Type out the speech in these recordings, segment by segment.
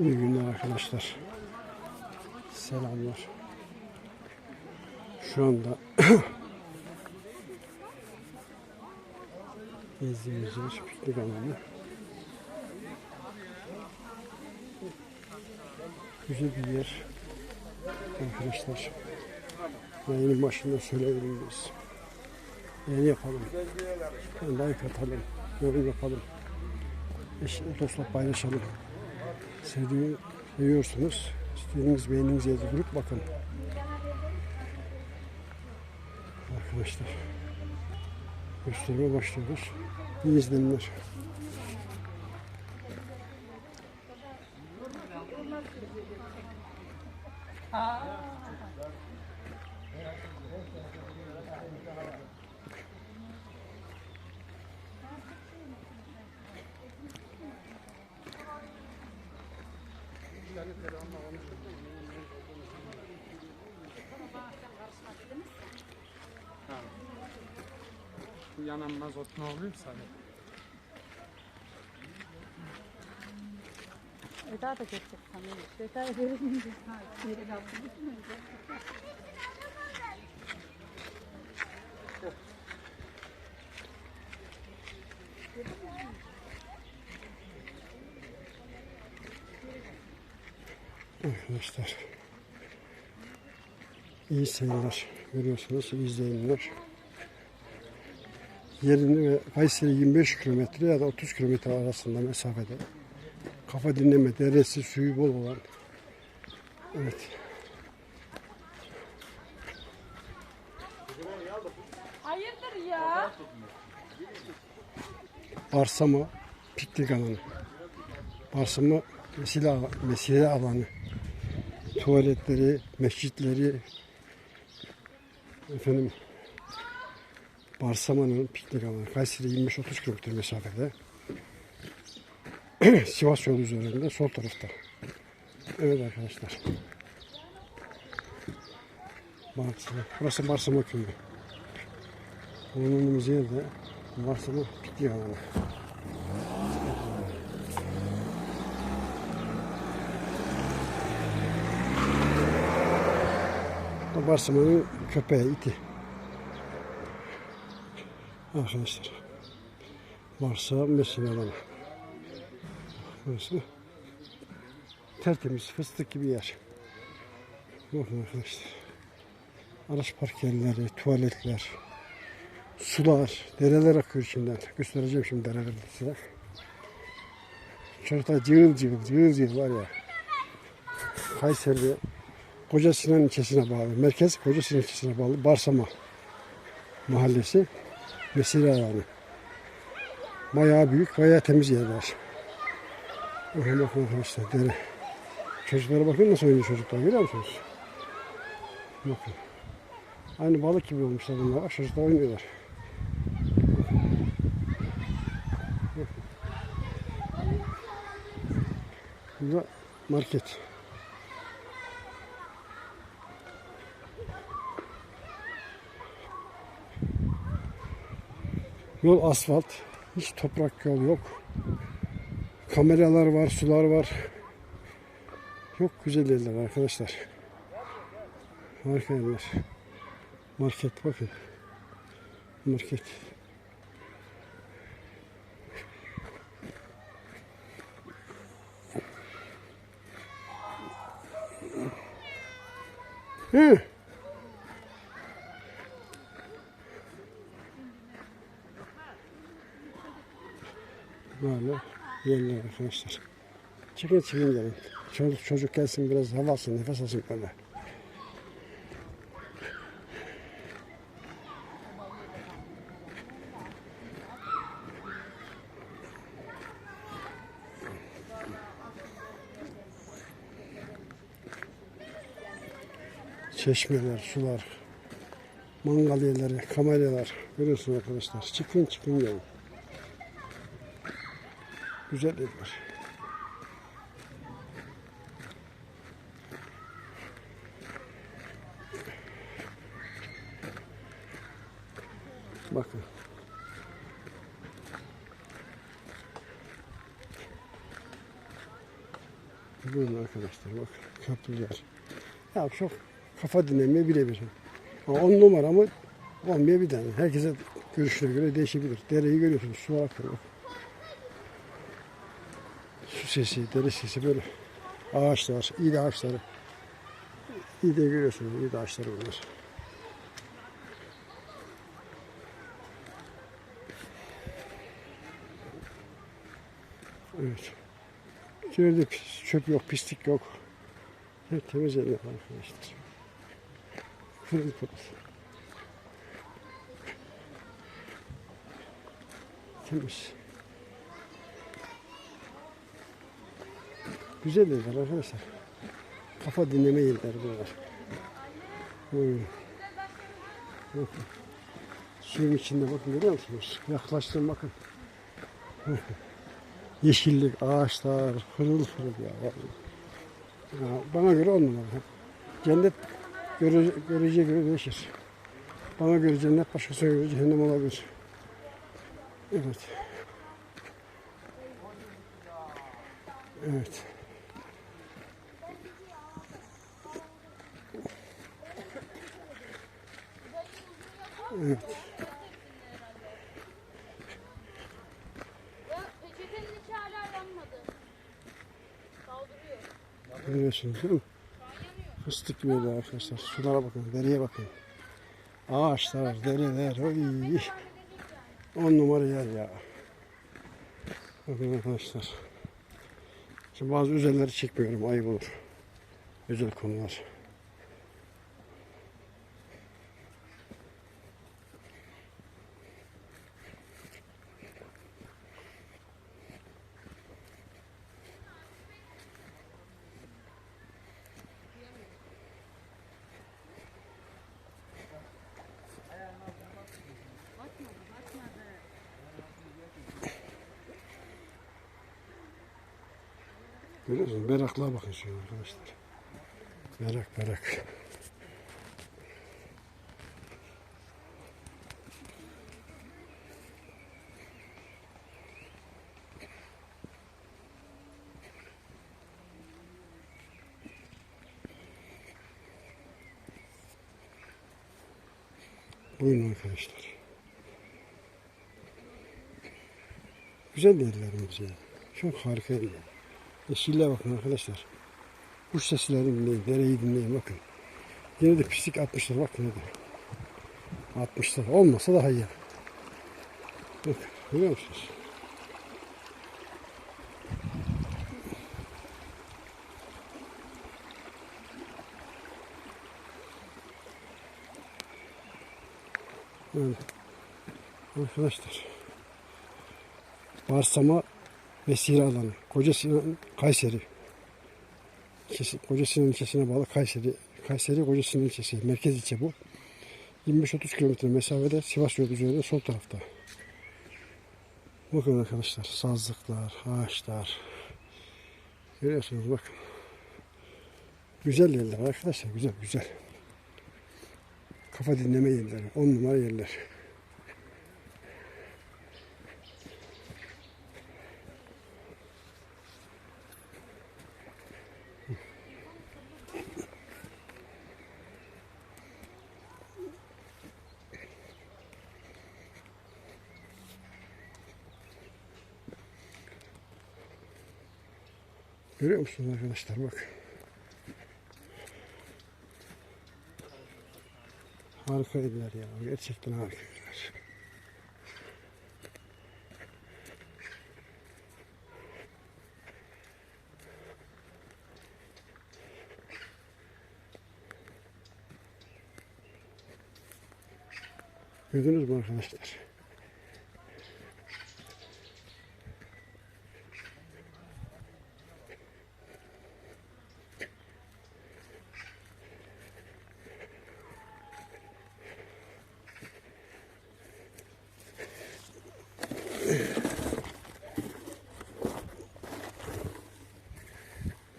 İyi günler arkadaşlar. Selamlar. Şu anda izleyeceğiz piknik alanı. Güzel bir yer. Arkadaşlar. Yayının başında söyleyebiliriz. Yeni yapalım. Like atalım. Yorum yapalım. Eşle dostla paylaşalım. Seviyorsunuz. İstediğiniz beğeniniz yazı durup bakın. Arkadaşlar. Gösterime başlıyoruz. İyi izlenimler. Bu yanan mazot ne oluyorsa Eda da geçecek sanırım. Eda'yı görünce. Kaldı. Arkadaşlar. İyi seyirler. Görüyorsunuz izleyenler. Yerini ve Kayseri 25 kilometre ya da 30 kilometre arasında mesafede. Kafa dinleme, deresi, suyu bol olan. Evet. Hayırdır ya? Barsama piknik alanı. Barsama mesire, mesire alanı. Tuvaletleri, mescitleri, efendim Barsama'nın piknik alanı. Kayseri 25-30 kilometre mesafede. Sivas yolu üzerinde sol tarafta. Evet arkadaşlar. Barsama. Burası Barsama köyü. Bulunduğumuz yerde Barsama piknik alanı. Barsama'nın köpeği, iti. Arkadaşlar. Varsa mesele alanı. Burası tertemiz fıstık gibi yer. Bakın arkadaşlar. Araç park yerleri, tuvaletler, sular, dereler akıyor içinden. Göstereceğim şimdi dereleri de size. Çocuklar cıvıl cıvıl, cıvıl cıvıl var ya. Kayseri'de Koca Sinan ilçesine bağlı. Merkez Koca Sinan ilçesine bağlı. Barsama mahallesi. Mesire alanı. Bayağı büyük, bayağı temiz yerler. Bakın bakın arkadaşlar dere. Çocuklara bakın nasıl oynuyor çocuklar görüyor musunuz? Bakın. Aynı balık gibi olmuşlar bunlar. Çocuklar oynuyorlar. Burada market. Yol asfalt. Hiç toprak yol yok. Kameralar var, sular var. Çok güzel yerler arkadaşlar. Harika yerler. Market bakın. Market. Hı. Böyle yerler arkadaşlar. Çıkın çıkın gelin. Çocuk çocuk gelsin biraz hava alsın, nefes alsın böyle. Çeşmeler, sular, mangal yerleri, kamelyalar. Görüyorsunuz arkadaşlar. Çıkın çıkın gelin. Güzel evler. Bakın. Buyurun arkadaşlar bak köprüler. Ya çok kafa dinlemeye birebir. Ama on numara mı tane. Herkese görüşüne göre değişebilir. Dereyi görüyorsunuz su akıyor. Su sesi, dere sesi böyle. Ağaçlar, iyi de ağaçları. İyi de görüyorsunuz, iyi de ağaçları bunlar. Evet. Yerde çöp yok, pislik yok. Hep temiz yerler arkadaşlar. Pırıl pırıl. Temiz. Güzel yerler arkadaşlar. Kafa dinleme yerleri buralar. Bakın. Suyun içinde bakın görüyor musunuz? Yaklaştım bakın. Yeşillik, ağaçlar, pırıl pırıl ya. ya bana göre on. Cennet göre, göreceğe göre değişir. Bana göre cennet başkasına göre cehennem olabilir. Evet. Evet. Evet. Görüyorsunuz değil mi? Fıstık gibi de arkadaşlar. Sulara bakın, dereye bakın. Ağaçlar, dereler, oy. On numara yer ya. Bakın arkadaşlar. Şimdi bazı özelleri çekmiyorum, ayıp olur. Özel konular. Görüyor musunuz? Meraklığa bakın şimdi arkadaşlar. Merak, merak. Buyurun arkadaşlar. Güzel yerlerimiz ya. Çok harika yerler. Yeşille bakın arkadaşlar. Kuş seslerini dinleyin, dereyi dinleyin bakın. Yine de pislik atmışlar bakın hadi. Atmışlar. Olmasa daha iyi. Bakın görüyor musunuz? Yani arkadaşlar Vesile alanı. Koca Sinan Kayseri. İlçesi, Koca Sinan ilçesine bağlı Kayseri. Kayseri Koca Sinan ilçesi. Merkez ilçe bu. 25-30 kilometre mesafede Sivas yolu üzerinde sol tarafta. Bakın arkadaşlar sazlıklar, ağaçlar. Görüyorsunuz bakın. Güzel yerler arkadaşlar güzel güzel. Kafa dinleme yerleri. On numara yerler. Görüyor musunuz arkadaşlar bak. Harika yerler ya. Gerçekten harika yerler. Gördünüz mü arkadaşlar?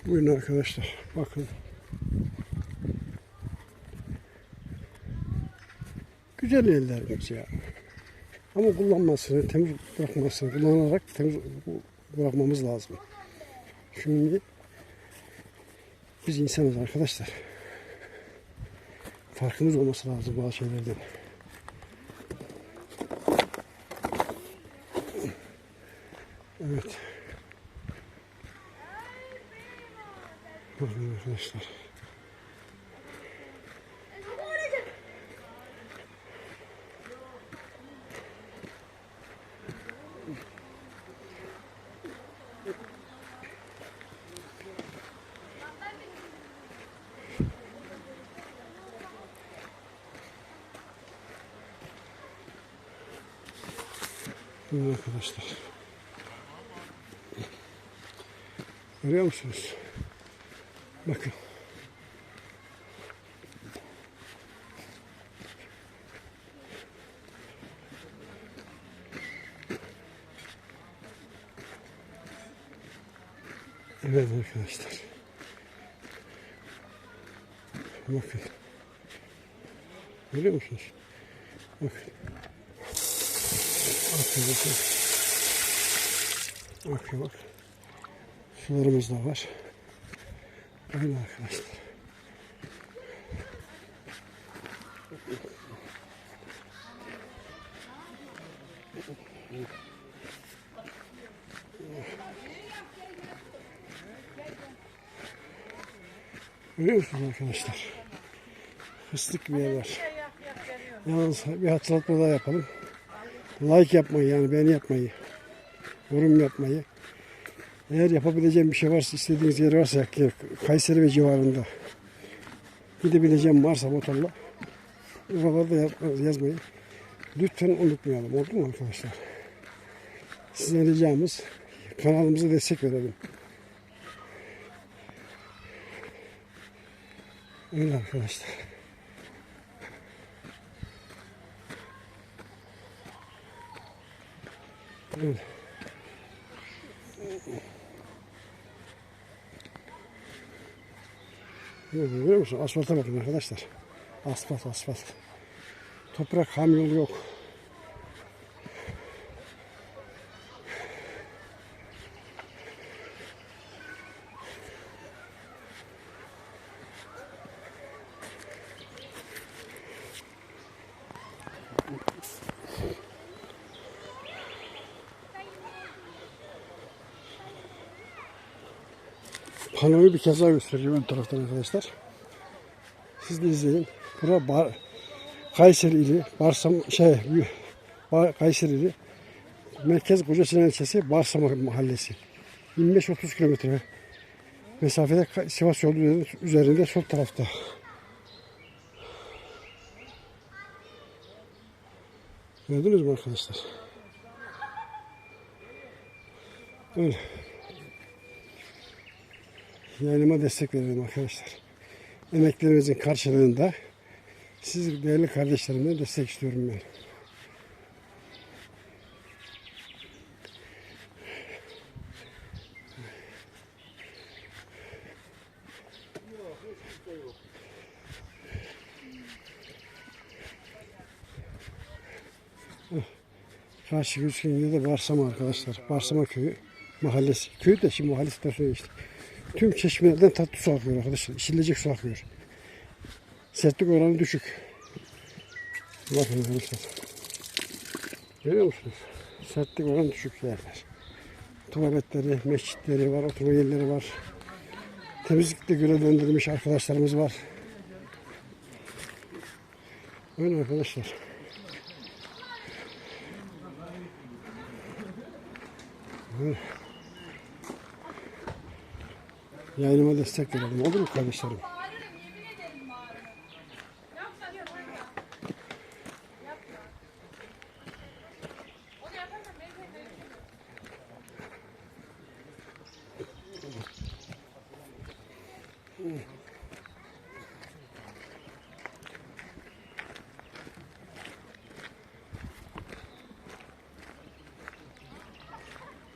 Buyurun arkadaşlar. Bakın. Güzel yerlerimiz ya. Ama kullanmasını, temiz bırakmasını kullanarak temiz bırakmamız lazım. Şimdi Biz insanız arkadaşlar. Farkımız olması lazım bazı şeylerden. Evet. Bakın arkadaşlar. Bakın arkadaşlar. Görüyor musunuz? Bakın. Evet arkadaşlar. Bakın. Görüyor musunuz? Bakın. Bakın bakın. Bakın bak. Sularımız da var. Öyle arkadaşlar. Görüyor musunuz arkadaşlar? Fıstık bir yer var. Yalnız bir hatırlatma daha yapalım. Like yapmayı yani beğeni yapmayı. Yorum yapmayı. Eğer yapabileceğim bir şey varsa, istediğiniz yer varsa Kayseri ve civarında gidebileceğim varsa motorla oralarda yazmayı lütfen unutmayalım. Oldu mu arkadaşlar? Sizden ricamız kanalımıza destek verelim. Öyle arkadaşlar. Öyle. Görüyor musun? Asfalta bakın arkadaşlar. Asfalt asfalt. Toprak ham yolu yok. Bir kez daha göstereceğim ön taraftan arkadaşlar. Siz de izleyin. Bura Bar Kayseri ili, Barsam şey Bar Kayseri ili Merkez Kocasinan ilçesi Barsama mahallesi. 25-30 kilometre mesafede Sivas yolu üzerinde sol tarafta. Gördünüz mü arkadaşlar? Öyle. Yayınıma destek verelim arkadaşlar. Emeklerimizin karşılığında siz değerli kardeşlerimden destek istiyorum ben. Karşı Gülsün'de de Barsama arkadaşlar. Barsama köyü mahallesi. Köy de şimdi mahallesi de işte. Tüm çeşmelerden tatlı su akıyor arkadaşlar. İçilecek su akıyor. Sertlik oranı düşük. Bakın arkadaşlar. Görüyor musunuz? Sertlik oranı düşük yerler. Tuvaletleri, mescitleri var, oturma yerleri var. Temizlikle görevlendirilmiş arkadaşlarımız var. Öyle arkadaşlar. Öyle. Yayınıma destek verelim. Olur mu kardeşlerim?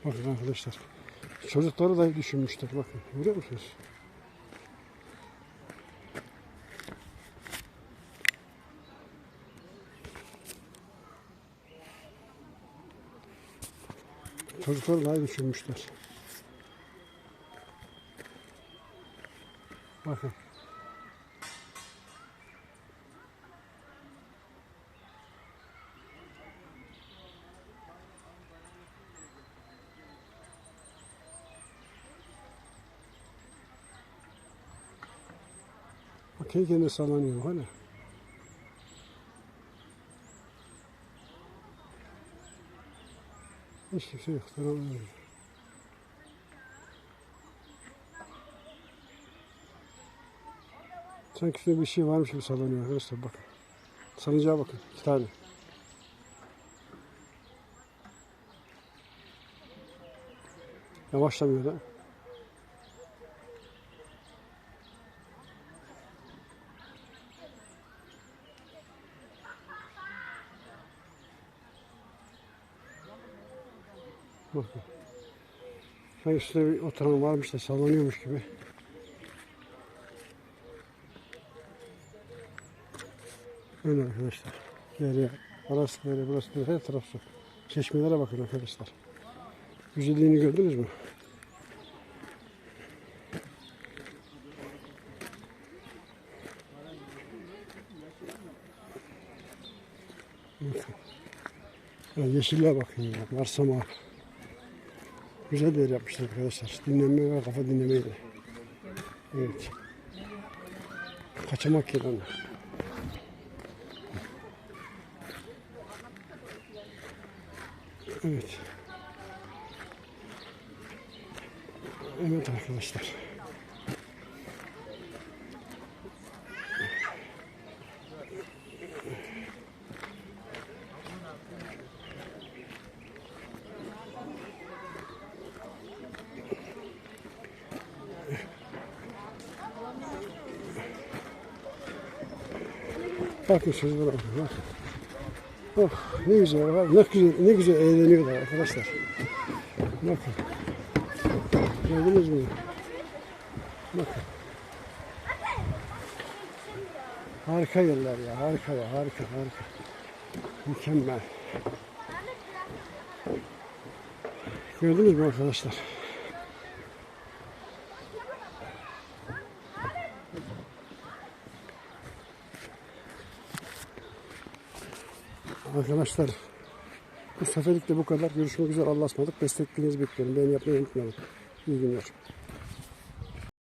Bakın arkadaşlar. Çocukları da düşünmüşler. Bakın görüyor musunuz? Çocukları da düşünmüşler. Bakın. Bak kendi kendine sallanıyor hani. Hiç kimse yok. Sallanıyor. Sanki şurada bir şey varmış gibi sallanıyor arkadaşlar bakın. Salıncağa bakın. iki tane. Yavaşlamıyor da. Bakın. Sanki üstüne bir oturan varmış da sallanıyormuş gibi. Öyle arkadaşlar. Geriye. Orası böyle, burası böyle, her taraf su. Çeşmelere bakın arkadaşlar. Güzelliğini gördünüz mü? Ya bakın ya. Varsama. Güzel bir yer yapmışlar arkadaşlar. Dinlenme ve kafa dinlemeyle. Evet. Kaçamak onlar. Evet. Evet arkadaşlar. Bakın çocuklara bakın. Oh ne güzel var. Ne güzel, ne güzel eğleniyorlar arkadaşlar. Bakın. Gördünüz mü? Bakın. Harika yerler ya. Harika ya. Harika harika. Mükemmel. Gördünüz mü arkadaşlar? Arkadaşlar bu seferlik de bu kadar. Görüşmek üzere. Allah'a ısmarladık. Desteklerinizi bekliyorum. Beğeni yapmayı unutmayın. İyi günler.